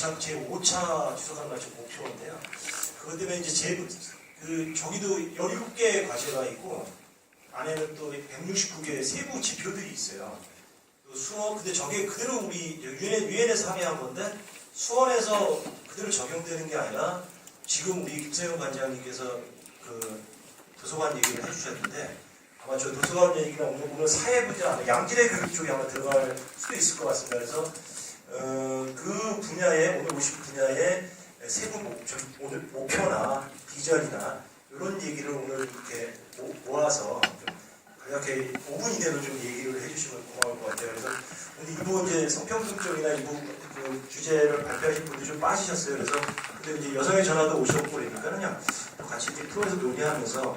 5차, 제 5차 지속하는 발전 목표인데요. 그것 때문에 이제 제, 그, 저기도 17개의 과제가 있고, 안에는 또 169개의 세부 지표들이 있어요. 그 수원, 근데 저게 그대로 우리 유엔, 유엔에서 합의한 건데, 수원에서 그대로 적용되는 게 아니라, 지금 우리 김세영 관장님께서 그 도서관 얘기를 해주셨는데, 아마 저 도서관 얘기가 오늘, 오늘 사회부지 아마 양질의 교육 쪽에 아마 들어갈 수도 있을 것 같습니다. 그래서 어, 그 분야에 오늘 오신 분야의 세부 목표, 오늘 목표나 비전이나 이런 얘기를 오늘 이렇게 모- 모아서 좀 간략하게 5분 이내로 좀 얘기를 해주시면 고마울 것 같아요. 그래서 오늘 일부 이제 성평등 쪽이나 일부 그 주제를 발표하신 분들이 좀 빠지셨어요. 그래서 근데 이제 여성의 전화도 오셨고 그러니까는요 또 같이 이제 프로에서 논의하면서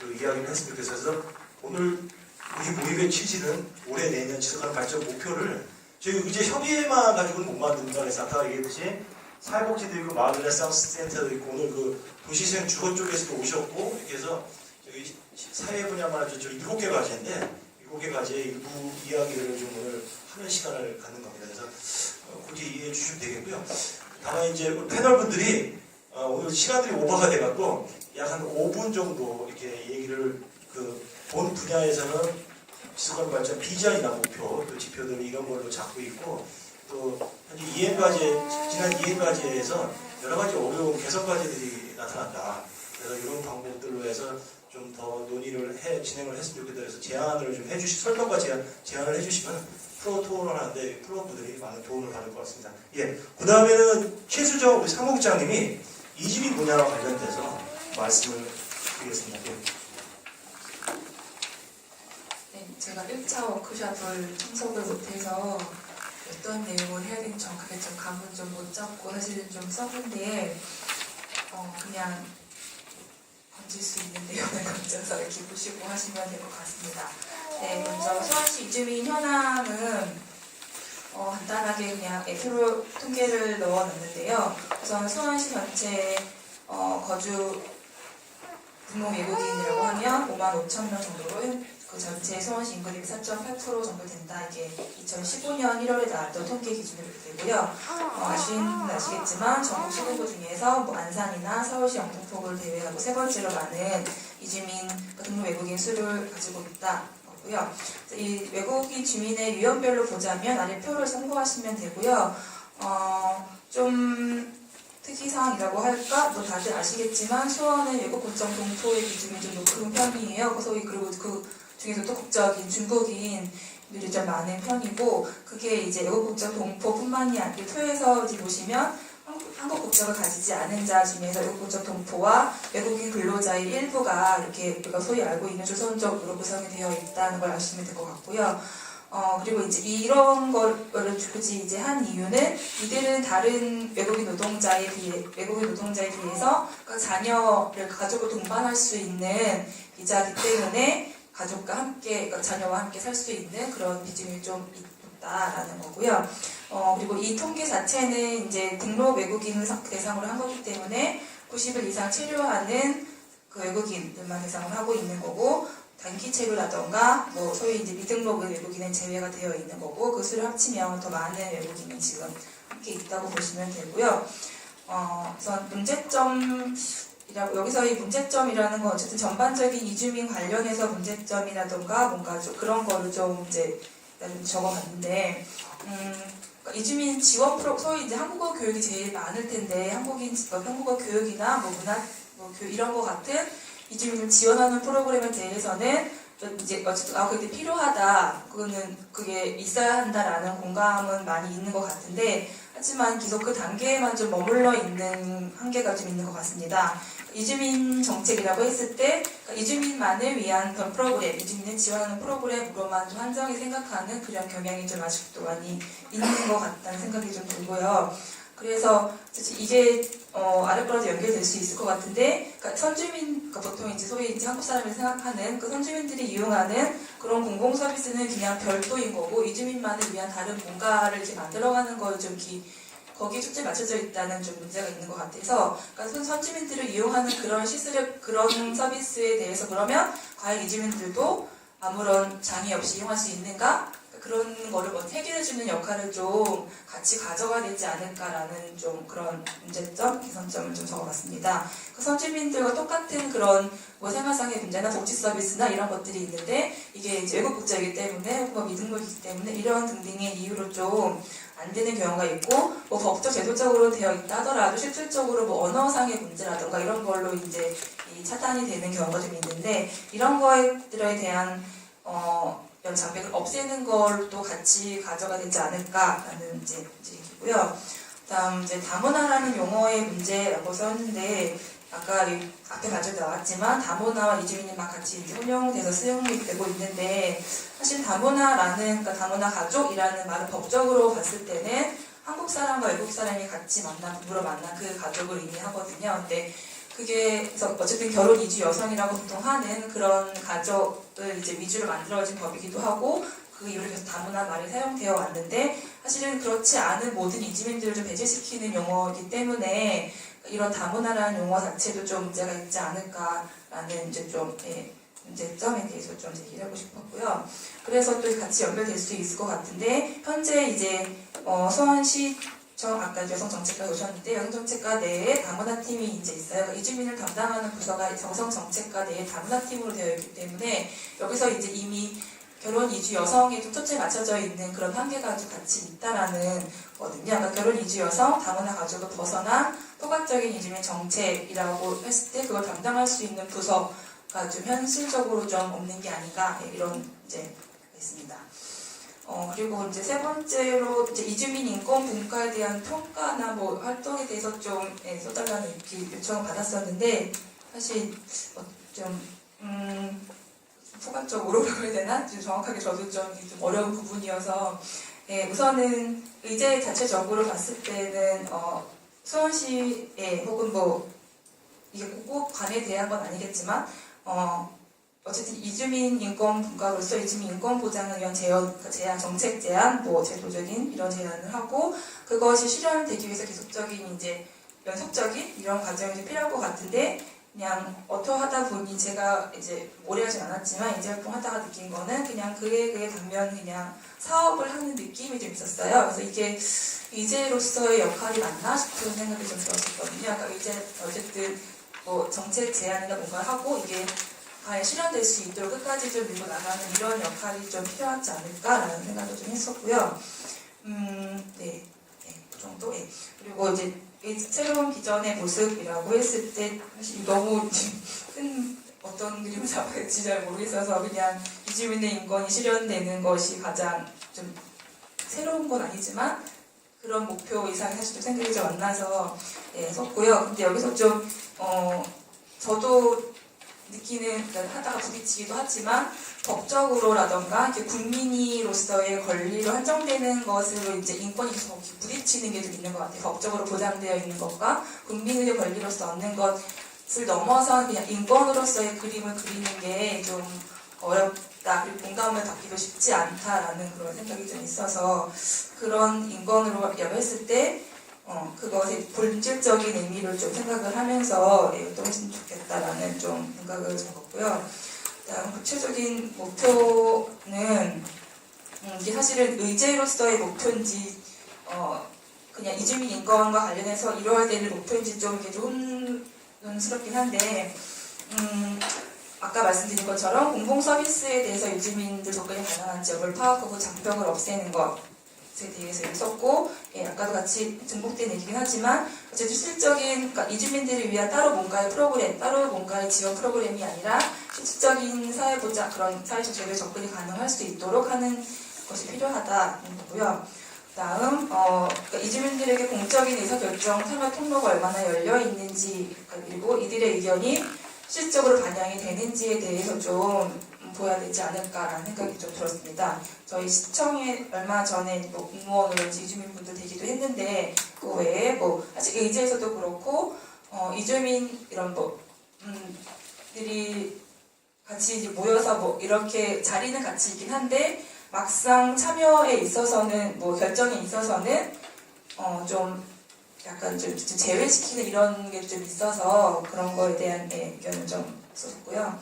그 이야기를 했으면 좋겠어서 오늘 우리 모임의 취지는 올해 내년 지속하는 발전 목표를 저희 의제 협의회만 가지고는 못 만든다 그래서 아까 얘기했듯이 사회복지도 있고 마을 레상스 센터도 있고 오늘 그 도시생 주거 쪽에서도 오셨고 이렇게 해서 저희 사회 분야만 아주 저 일곱 개 과제인데 일곱 개 과제의 일부 이야기를 좀 오늘 하는 시간을 갖는 겁니다. 그래서 어, 그렇게 이해해 주시면 되겠고요. 다만 이제 패널 분들이 어, 오늘 시간들이 오버가 돼갖고 약 한 5분 정도 이렇게 얘기를 그 본 분야에서는 지속가능 발전 비전이나 목표, 또 지표들 이런 걸로 잡고 있고 또 현재 이행 과제 지난 이행 과제에서 여러 가지 어려운 개선 과제들이 나타났다. 그래서 이런 방법들로 해서 좀 더 논의를 해 진행을 했으면 좋겠다. 그래서 제안을 좀 해주시 설명과 제안 제안을 해주시면 프로 토론하는데 프로 분들이 많은 도움을 받을 것 같습니다. 예, 그 다음에는 최수정 우리 상무국장님이 이주민 분야와 관련돼서 말씀을 드리겠습니다. 예. 네, 제가 1차 워크숍을 참석을 못해서 어떤 내용을 해야 되는지 정확하게 좀 감은 좀 못 잡고 사실은 좀 써본데 어, 그냥 건질 수 있는 내용을 건져서 이렇게 보시고 하시면 될 것 같습니다. 네, 먼저 수원시 이주민 현황은 어, 간단하게 그냥 F로 통계를 넣어놨는데요. 우선 수원시 전체 어, 거주 등록 외국인이라고 하면 5만 5천 명 정도로 그 전체 수원시 인구의 4.8% 정도 된다. 이게 2015년 1월에 나왔던 통계 기준으로 되고요. 어, 아시는 아시겠지만 전국 시군구 중에서 뭐 안산이나 서울시 영등포구를 제외하고 세 번째로 많은 이주민 등록 외국인 수를 가지고 있다. 고요. 이 외국인 주민의 유형별로 보자면 아래 표를 참고하시면 되고요. 어, 좀 특이사항이라고 할까? 뭐 다들 아시겠지만 수원은 외국 국적 동포의 비중이 좀 높은 편이에요. 그래서 그리고 그 중에서도 국적인 중국인 들이 좀 많은 편이고 그게 이제 외국 국적 동포뿐만이 아니고 토에서 이제 보시면 한국, 국적을 가지지 않은 자 중에서 외국 국적 동포와 외국인 근로자의 일부가 이렇게 우리가 소위 알고 있는 조선족으로 구성이 되어 있다는 걸 아시면 될 것 같고요. 어, 그리고 이제 이런 거를 굳이 이제 한 이유는 이들은 다른 외국인 노동자에 비해, 외국인 노동자에 비해서 그 자녀를 가족을 동반할 수 있는 비자이기 때문에 가족과 함께, 그러니까 자녀와 함께 살 수 있는 그런 비중이 좀 있다라는 거고요. 어, 그리고 이 통계 자체는 이제 등록 외국인을 사- 대상으로 한 거기 때문에 90일 이상 치료하는 그 외국인들만 대상으로 하고 있는 거고, 단기 체류라던가 뭐 소위 이제 미등록은 외국인은 제외가 되어 있는 거고 그 수를 합치면 더 많은 외국인이 지금 함께 있다고 보시면 되고요. 어, 우선 문제점이라고 여기서 이 문제점이라는 건 어쨌든 전반적인 이주민 관련해서 문제점이라던가 뭔가 좀 그런 거를 좀 이제 적어봤는데 음, 그러니까 이주민 지원 프로 소위 이제 한국어 교육이 제일 많을 텐데 한국인 어, 한국어 교육이나 뭐 문화 뭐 교- 이런 거 같은 이주민을 지원하는 프로그램에 대해서는 좀 이제 어쨌든 아 그게 필요하다 그거는 그게 있어야 한다라는 공감은 많이 있는 것 같은데 하지만 계속 그 단계에만 좀 머물러 있는 한계가 좀 있는 것 같습니다. 이주민 정책이라고 했을 때 이주민만을 위한 그런 프로그램, 이주민을 지원하는 프로그램으로만 좀 한정히 생각하는 그런 경향이 좀 아직도 많이 있는 것 같다는 생각이 좀 들고요. 그래서 이게 어, 아랫부라도 연결될 수 있을 것 같은데, 그러니까 선주민, 그러니까 보통 이제 소위 이제 한국 사람을 생각하는 그 선주민들이 이용하는 그런 공공 서비스는 그냥 별도인 거고 이주민만을 위한 다른 뭔가를 이렇게 만들어가는 걸좀 기, 거기에 초점이 맞춰져 있다는 좀 문제가 있는 것 같아서, 그러니까 선- 선주민들을 이용하는 그런 시스를 그런 서비스에 대해서 그러면 과연 이주민들도 아무런 장애 없이 이용할 수 있는가? 그런 거를 뭐 해결해주는 역할을 좀 같이 가져가야 되지 않을까라는 좀 그런 문제점, 개선점을 좀 적어봤습니다. 그 선주민들과 똑같은 그런 뭐 생활상의 문제나 복지 서비스나 이런 것들이 있는데 이게 이제 외국 국적이기 때문에 혹은 미등록이기 때문에 이런 등등의 이유로 좀 안 되는 경우가 있고 뭐 법적 제도적으로 되어 있다 하더라도 실질적으로 뭐 언어상의 문제라든가 이런 걸로 이제 이 차단이 되는 경우가 좀 있는데 이런 것들에 대한 어 장벽을 없애는 걸또 같이 가져가야 되지 않을까라는 이제 얘기고요. 다음 이제 다문화라는 용어의 문제라고 썼는데 아까 이 앞에 가지고 나왔지만 다문화와 이주민이 막 같이 혼용돼서 수용되고 있는데 사실 다문화라는 그러니까 다문화 가족이라는 말을 법적으로 봤을 때는 한국 사람과 외국 사람이 같이 만나 부부로 만난 그 가족을 의미하거든요. 근데 그게 어쨌든 결혼 이주 여성이라고 보통 하는 그런 가족 을 이제 위주로 만들어진 법이기도 하고 그 이후로 계속 다문화 말이 사용되어 왔는데 사실은 그렇지 않은 모든 이주민들을 좀 배제시키는 용어이기 때문에 이런 다문화라는 용어 자체도 좀 문제가 있지 않을까라는 이제 좀 예, 문제점에 대해서 좀 얘기를 하고 싶었고요. 그래서 또 같이 연결될 수 있을 것 같은데 현재 이제 어, 수원시 정 아까 여성정책과 오셨는데 여성정책과 내에 다문화 팀이 이제 있어요. 이주민을 담당하는 부서가 여성정책과 내에 다문화 팀으로 되어 있기 때문에 여기서 이제 이미 결혼 이주 여성에 좀 초점이 맞춰져 있는 그런 한계가 좀 같이 있다라는 거거든요. 그러니까 결혼 이주 여성, 다문화 가족을 벗어나 포괄적인 이주민 정책이라고 했을 때 그걸 담당할 수 있는 부서가 좀 현실적으로 좀 없는 게 아닌가 예, 이런 이제 있습니다. 어, 그리고 이제 세 번째로 이제 이주민 인권 분과에 대한 평가나 뭐 활동에 대해서 좀 예, 써달라는 이렇게 요청을 받았었는데 사실 어, 좀 음, 포괄적으로라고 해야 되나? 좀 정확하게 저도 좀, 좀 어려운 부분이어서 예, 우선은 의제 자체적으로 봤을 때는 어, 수원시에 혹은 뭐 이게 꼭 관에 대한 건 아니겠지만 어, 어쨌든 이주민 인권 분과로서 이주민 인권 보장을 위한 제안, 제안, 정책 제안, 뭐 제도적인 이런 제안을 하고 그것이 실현되기 위해서 계속적인 이제 연속적인 이런 과정이 좀 필요할 것 같은데 그냥 어떠하다 보니 제가 이제 오래 하진 않았지만 이제 활동 하다가 느낀 거는 그냥 그에 그에 당면 그냥 사업을 하는 느낌이 좀 있었어요. 그래서 이게 의제로서의 역할이 맞나 싶은 생각이 좀 들었었거든요. 아까 의제 어쨌든 뭐 정책 제안이나 뭔가 하고 이게 과연 실현될 수 있도록 끝까지 좀 밀고 나가는 이런 역할이 좀 필요하지 않을까라는 생각을 좀 했었고요. 음, 네, 네, 그 정도. 예. 그리고 이제 이 새로운 비전의 모습이라고 했을 때 사실 너무 큰 어떤 그림을 될지 잘 모르겠어서 그냥 이주민의 인권이 실현되는 것이 가장 좀 새로운 건 아니지만 그런 목표 이상이 사실 좀 생각이 좀안 나서 예, 썼고요. 근데 여기서 좀 어, 저도 느끼는 그러니까 하다가 부딪히기도 하지만 법적으로라던가 이렇게 국민이로서의 권리로 한정되는 것으로 이제 인권이 계속 부딪히는 게 좀 있는 것 같아요. 법적으로 보장되어 있는 것과 국민의 권리로서 얻는 것을 넘어선 그냥 인권으로서의 그림을 그리는 게 좀 어렵다. 그리고 공감을 받기도 쉽지 않다라는 그런 생각이 좀 있어서 그런 인권으로 얘기했을 때 어, 그것의 본질적인 의미를 좀 생각을 하면서 예, 또 했으면 좋겠다라는 좀 생각을 적었고요. 다음 구체적인 목표는 음, 이게 사실은 의제로서의 목표인지 어, 그냥 이주민 인권과 관련해서 이루어야 될 목표인지 좀 이게 좀 혼란스럽긴 한데 음, 아까 말씀드린 것처럼 공공 서비스에 대해서 이주민들 접근이 가능한 지역을 파악하고 장벽을 없애는 것 에 대해서 썼고 예, 아까도 같이 증복된 얘기긴 하지만 어쨌든 실질적인 그러니까 이주민들을 위한 따로 뭔가의 프로그램, 따로 뭔가의 지원 프로그램이 아니라 실질적인 사회보장 그런 사회적 제도에 접근이 가능할 수 있도록 하는 것이 필요하다는 거고요. 다음 어, 그러니까 이주민들에게 공적인 의사결정 참여 통로가 얼마나 열려 있는지 그리고 이들의 의견이 실질적으로 반영이 되는지에 대해서 좀 보여야 되지 않을까라는 생각이 좀 들었습니다. 저희 시청에 얼마 전에 뭐 공무원으로 이제 이주민분들 되기도 했는데 그 외에 뭐 아직 의제에서도 그렇고 어, 이주민 이런 뭐 음, 들이 같이 이제 모여서 뭐 이렇게 자리는 같이 있긴 한데 막상 참여에 있어서는 뭐 결정에 있어서는 어, 좀 약간 좀, 좀 제외시키는 이런 게 좀 있어서 그런 거에 대한 예, 의견을 좀 썼고요.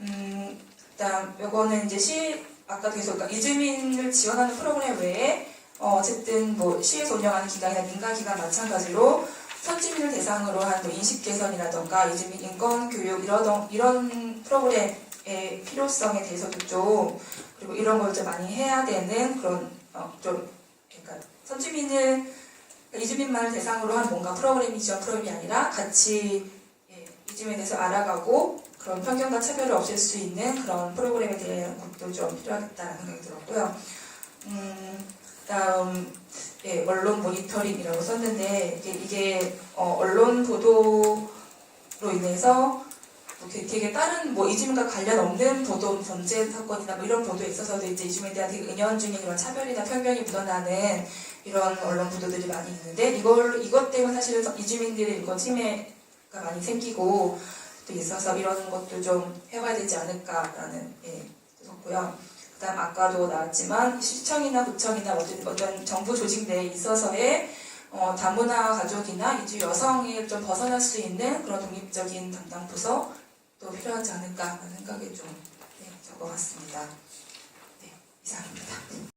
음, 일단 요거는 이제 시 아까도 계속 그러니까 이주민을 지원하는 프로그램 외에 어, 어쨌든 뭐 시에서 운영하는 기관이나 민간 기관 마찬가지로 선주민을 대상으로 한뭐 인식 개선이라던가 이주민 인권 교육 이런 이런 프로그램의 필요성에 대해서도 좀 그리고 이런 걸 좀 많이 해야 되는 그런 어, 좀 그러니까 선주민을 이주민만을 대상으로 한 뭔가 프로그램이 지원 프로그램이 아니라 같이 예, 이주민에 대해서 알아가고 그런 편견과 차별을 없앨 수 있는 그런 프로그램에 대한 것도 좀 필요하겠다는 생각이 들었고요. 음, 다음 예, 언론 모니터링이라고 썼는데 이게, 이게, 어, 언론 보도로 인해서 뭐 되게, 다른 뭐 이주민과 관련 없는 보도 범죄 사건이나 뭐 이런 보도에 있어서도 이제 이주민에 대한 되게 은연중에 그런 차별이나 편견이 묻어나는 이런 언론 보도들이 많이 있는데 이걸 이것 때문에 사실은 이주민들의 이거 침해가 많이 생기고 또 있어서 이런 것도 좀 해봐야 되지 않을까라는 예, 썼고요. 그다음 아까도 나왔지만 시청이나 구청이나 어떤, 어떤 정부 조직 내에 있어서의 어, 다문화 가족이나 이주 여성을 좀 벗어날 수 있는 그런 독립적인 담당 부서도 필요하지 않을까라는 생각이 좀 네, 적어봤습니다. 네, 이상입니다.